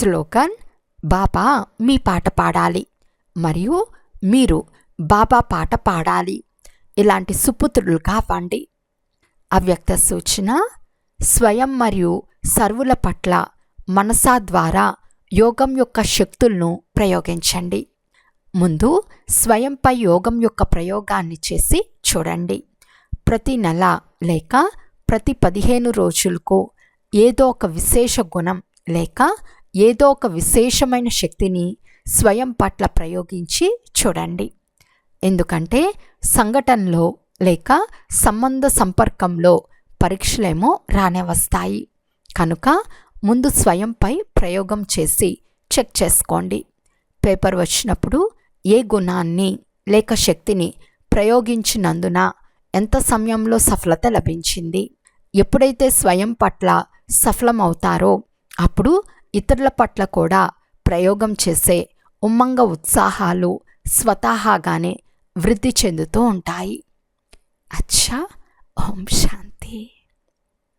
శ్లోకన్ బాబా మీ పాట పాడాలి. మరియు మీరు బాబా పాట పాడాలి. ఇలాంటి సుపుత్రులు కావండి. అవ్యక్త సూచన స్వయం మరియు సర్వుల పట్ల మనసా ద్వారా యోగం యొక్క శక్తులను ప్రయోగించండి. ముందు స్వయంపై యోగం యొక్క ప్రయోగాన్ని చేసి చూడండి. ప్రతి నెల లేక ప్రతి పదిహేను రోజులకు ఏదో ఒక విశేష గుణం లేక ఏదో ఒక విశేషమైన శక్తిని స్వయం పట్ల ప్రయోగించి చూడండి. ఎందుకంటే సంఘటనలో లేక సంబంధ సంపర్కంలో పరీక్షలేమో రానే వస్తాయి. కనుక ముందు స్వయంపై ప్రయోగం చేసి చెక్ చేసుకోండి. పేపర్ వచ్చినప్పుడు ఏ గుణాన్ని లేక శక్తిని ప్రయోగించినందున ఎంత సమయంలో సఫలత లభించింది? ఎప్పుడైతే స్వయం పట్ల సఫలమవుతారో అప్పుడు ఇతరుల పట్ల కూడా ప్రయోగం చేసే ఉమ్మంగ ఉత్సాహాలు స్వతహాగానే వృద్ధి చెందుతూ ఉంటాయి. అచ్చా! ఓం